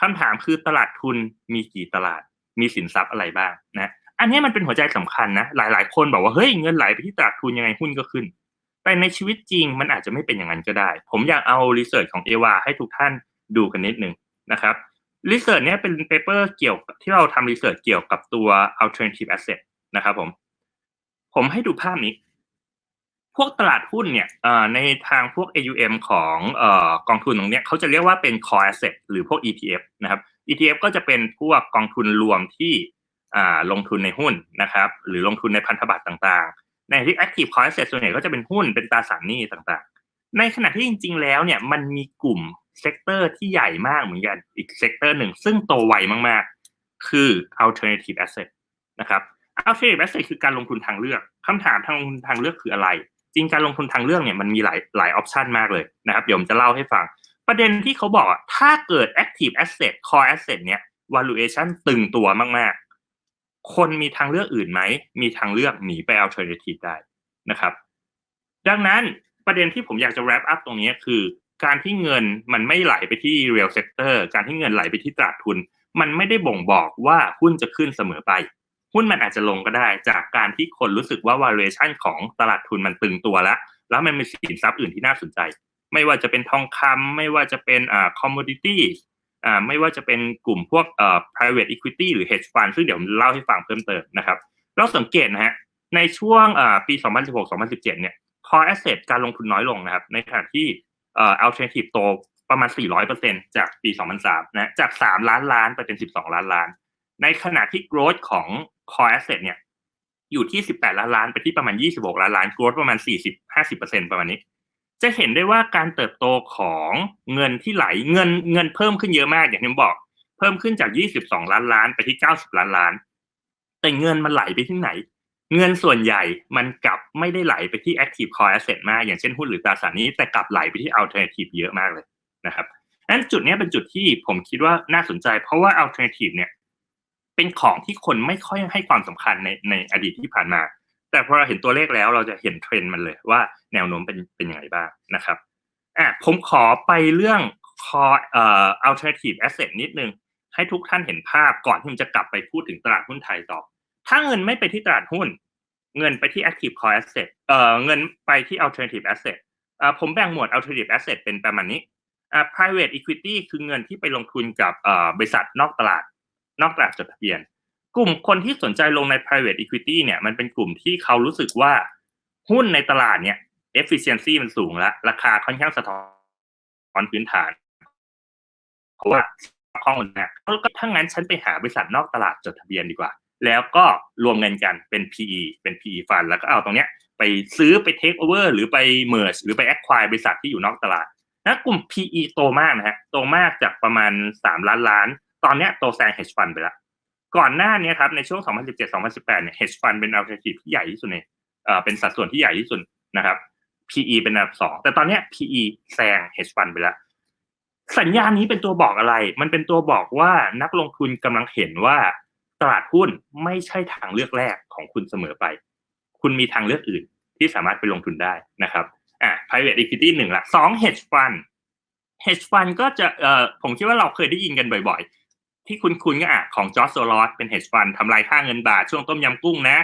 คำถามคือตลาดทุนมีกี่ตลาด มีสินทรัพย์อะไรบ้างนะ อันนี้มันเป็นหัวใจสำคัญนะ หลาย ๆ คนบอกว่าเฮ้ยเงินไหลไปที่ตลาดทุนยังไงหุ้นก็ขึ้น แต่ในชีวิตจริงมันอาจจะไม่เป็นอย่างนั้นก็ได้ ผมอยากเอารีเสิร์ชของเอวาให้ทุกท่านดูกันนิดนึงนะครับรีเสิร์ชเนี้ยเป็นเปเปอร์เกี่ยวที่เราทำรีเสิร์ชเกี่ยวกับตัว alternative asset นะครับผม ผมให้ดูภาพนี้ พวกตลาดหุ้นเนี่ยในทางพวก AUM ของกองทุนตรงนี้เขาจะเรียกว่าเป็น core asset หรือพวก ETF นะครับ ETF ก็จะเป็นพวกกองทุนรวมที่ลงทุนในหุ้นนะครับ หรือลงทุนในพันธบัตรต่างๆ ในที่ active core asset ส่วนใหญ่ก็จะเป็นหุ้นเป็นตราสารหนี้ต่างๆ ในขณะที่จริง ๆ แล้วเนี่ยมันมีกลุ่มเซกเตอร์ที่ใหญ่มากเหมือนกันอีกเซกเตอร์หนึ่งซึ่งโตไวมากๆ คือ alternative asset นะครับ alternative asset คือการลงทุนทางเลือกคำถามทางลงทุนทางเลือกคืออะไร จริงการลงทุนทางเลือกเนี่ยมันมีหลายหลายออปชันมากเลยนะครับเดี๋ยวผมจะเล่าให้ฟัง ประเด็นที่เขาบอกถ้าเกิด active asset core asset เนี่ย valuation ตึงตัวมากๆ คนมีทางเลือกอื่นไหม มีทางเลือกหนีไป alternative ได้นะครับ ดังนั้นประเด็นที่ผมอยากจะ wrap up ตรงนี้คือ การที่เงินมันไม่ไหลไปที่ real sector การที่เงินไหลไปที่ตลาดทุน มันไม่ได้บ่งบอกว่าหุ้นจะขึ้นเสมอไป หุ้นมันอาจจะลงก็ได้ จากการที่คนรู้สึกว่า valuation ของตลาดทุนมันตึงตัวแล้ว แล้วมันมีสินทรัพย์อื่นที่น่าสนใจ ไม่ว่าจะเป็นทองคำไม่ว่าจะเป็นอ่า commodity อ่าไม่ว่าจะเป็นกลุ่มพวกเอ่อ private equity หรือ hedge fund ซึ่งเดี๋ยวผมเล่าให้ฟังเพิ่มเติมนะครับ เราสังเกตนะฮะในช่วงอ่าปี 2016-2017 เนี่ย core asset การลงทุนน้อยลงนะครับ ในขณะที่เอ่อ alternative โตประมาณ 400%จากปี 2003นะจาก 3 ล้านล้านไปเป็น 12 ล้านล้าน ในขณะที่ growth ของ core asset เนี่ย อยู่ที่ 18 ล้านล้านไปที่ประมาณ 26 ล้านล้าน growth ประมาณ 40-50%ประมาณนี้ จะเห็นได้ว่าการเติบโตของเงินที่ไหลเงินเงินเพิ่มขึ้นเยอะมากอย่างที่ผมบอก เพิ่มขึ้นจาก 22 ล้านล้านไปที่ 90 ล้านล้าน แต่เงินมันไหลไปที่ไหน เงินส่วนใหญ่มันกลับไม่ได้ไหลไปที่ active core asset มากอย่างเช่นหุ้นหรือตราสารนี้แต่กลับไหลไปที่ alternative เยอะมากเลยนะครับนั้นจุดนี้เป็นจุดที่ผมคิดว่าน่าสนใจ เพราะว่า alternative เนี่ย เป็นของที่คนไม่ค่อยให้ความสำคัญในในอดีตที่ผ่านมา แต่พอเราเห็นตัวเลขแล้วเราจะเห็นเทรนด์มันเลยว่าแนวโน้มเป็นเป็นยังไงบ้างนะครับอะผมขอไปเรื่อง core เอ่อ alternative asset นิดนึง ให้ทุกท่านเห็นภาพก่อนที่ผมจะกลับไปพูดถึงตลาดหุ้นไทยต่อ ถ้าเงินไม่ไปที่ตลาดหุ้น เงินไปที่ active core asset เอ่อเงินไปที่ alternative asset อ่าผมแบ่งหมวด alternative asset เป็นประมาณนี้อ่า private equity คือเงินที่ไปลงทุนกับเอ่อบริษัทนอกตลาด นอกตลาดจดทะเบียน กลุ่มคนที่สนใจลงใน private equity เนี่ยมันเป็นกลุ่มที่เขารู้สึกว่าหุ้นในตลาดเนี่ย efficiency มันสูงแล้วราคาค่อนข้างสะท้อนพื้นฐาน เพราะว่าข้อมูลนะก็ถ้างั้นฉันไปหาบริษัทนอกตลาดจดทะเบียนดีกว่า แล้วก็รวมเงินกันเป็น PE เป็น PE fund แล้วก็เอาตรงเนี้ยไปซื้อไป take over หรือไป merge หรือไป acquire บริษัทที่อยู่นอกตลาดนะกลุ่ม PE โตมากนะฮะ โตมากจากประมาณ 3 ล้านล้าน ตอนเนี้ยโตแซง hedge fund ไปแล้วก่อนหน้านี้ครับในช่วง 2017-2018 เนี่ย hedge fund เป็น alternative ที่ใหญ่ที่สุดในเอ่อเป็นสัดส่วนที่ใหญ่ที่สุดนะครับ PE เป็นอันดับสองแต่ตอนเนี้ย PE แซง hedge fund ไปแล้ว สัญญาณนี้เป็นตัวบอกอะไร มันเป็นตัวบอกว่านักลงทุนกำลังเห็นว่าตลาดหุ้นไม่ใช่ทางเลือกแรกของคุณเสมอไป คุณมีทางเลือกอื่นที่สามารถไปลงทุนได้นะครับอ่า private equity หนึ่งละสอง hedge fund hedge fund ก็จะเอ่อผมคิดว่าเราเคยได้ยินกันบ่อยๆ ที่คุณคุณก็อะของจอร์จโซลอสเป็น hedge fund ทำลายค่าเงินบาทช่วงต้มยำกุ้งนะ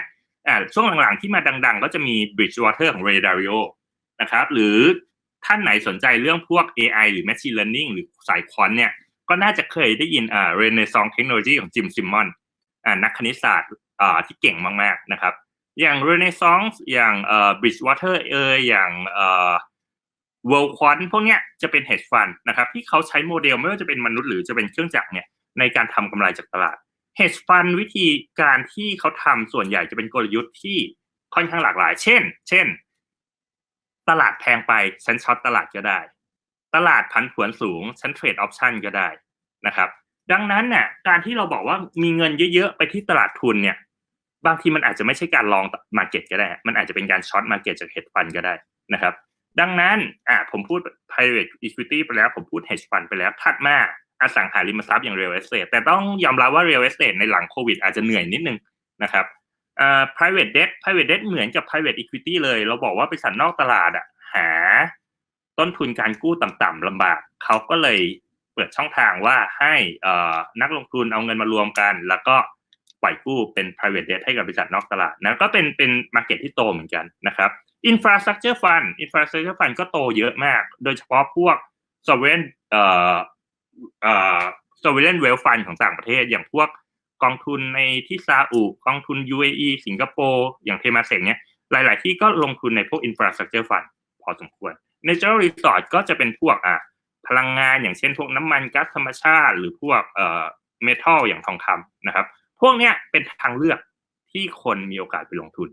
อ่าช่วงหลังๆที่มาดัง ๆ ก็จะมี Bridgewater ของ Ray Dalio นะครับ หรือท่านไหนสนใจเรื่องพวก AI หรือ Machine Learning หรือสายควอนเนี่ย ก็น่าจะเคยได้ยินอ่า Renaissance Technology ของจิมซิมมอนอ่านักคณิตศาสตร์อ่าที่เก่งมากๆนะครับ อย่าง Renaissance อย่างเอ่อ Bridgewater เอยอย่างเอ่อ World Quant พวกเนี้ยจะเป็น hedge fund นะครับ ที่เขาใช้โมเดลไม่ว่าจะเป็นมนุษย์หรือจะเป็นเครื่องจักรเนี่ย ในการทำกำไรจากตลาด hedge fund วิธีการที่เขาทำส่วนใหญ่จะเป็นกลยุทธ์ที่ค่อนข้างหลากหลาย เช่น เช่น ตลาดแพงไปฉันช็อตตลาดก็ได้ ตลาดพันผวนสูงฉันเทรดออปชันก็ได้นะครับ ดังนั้นเนี่ยการที่เราบอกว่ามีเงินเยอะๆ ไปที่ตลาดทุนเนี่ย บางทีมันอาจจะไม่ใช่การลองมาเก็ตก็ได้ มันอาจจะเป็นการช็อตมาเก็ตจาก hedge fund ก็ได้นะครับ ดังนั้นอ่าผมพูด private equity ไปแล้ว ผมพูด hedge fund ไปแล้วถัดมา อสังหาริมทรัพย์อย่าง real estate แต่ต้องยอมรับว่า real estate ในหลังโควิด อาจจะเหนื่อยนิดนึงนะครับอ่า private debt private debt เหมือนกับ private equity เลย เราบอกว่าบริษัทนอกตลาดอะหาต้นทุนการกู้ต่ำๆลำบากเขาก็เลยเปิดช่องทางว่าให้เอ่อนักลงทุนเอาเงินมารวมกัน แล้วก็ปล่อยกู้เป็น private debt ให้กับบริษัทนอกตลาดนะก็เป็นเป็น market ที่โตเหมือนกันนะครับ infrastructure fund infrastructure fund ก็โตเยอะมาก โดยเฉพาะพวก sovereign เอ่อ เอ่อ sovereign wealth fund ของต่างประเทศ อย่างพวกกองทุนในที่ซาอุกองทุน UAE สิงคโปร์อย่างเทมาเซกเนี่ยหลาย ๆ ที่ก็ลงทุนในพวก infrastructure fund พอสมควร natural resort ก็จะเป็นพวกอะพลังงานอย่างเช่นพวกน้ำมันก๊าซธรรมชาติ หรือพวกเอ่อเมทัลอย่างทองคำนะครับ พวกเนี้ยเป็นทางเลือกที่คนมีโอกาสไปลงทุน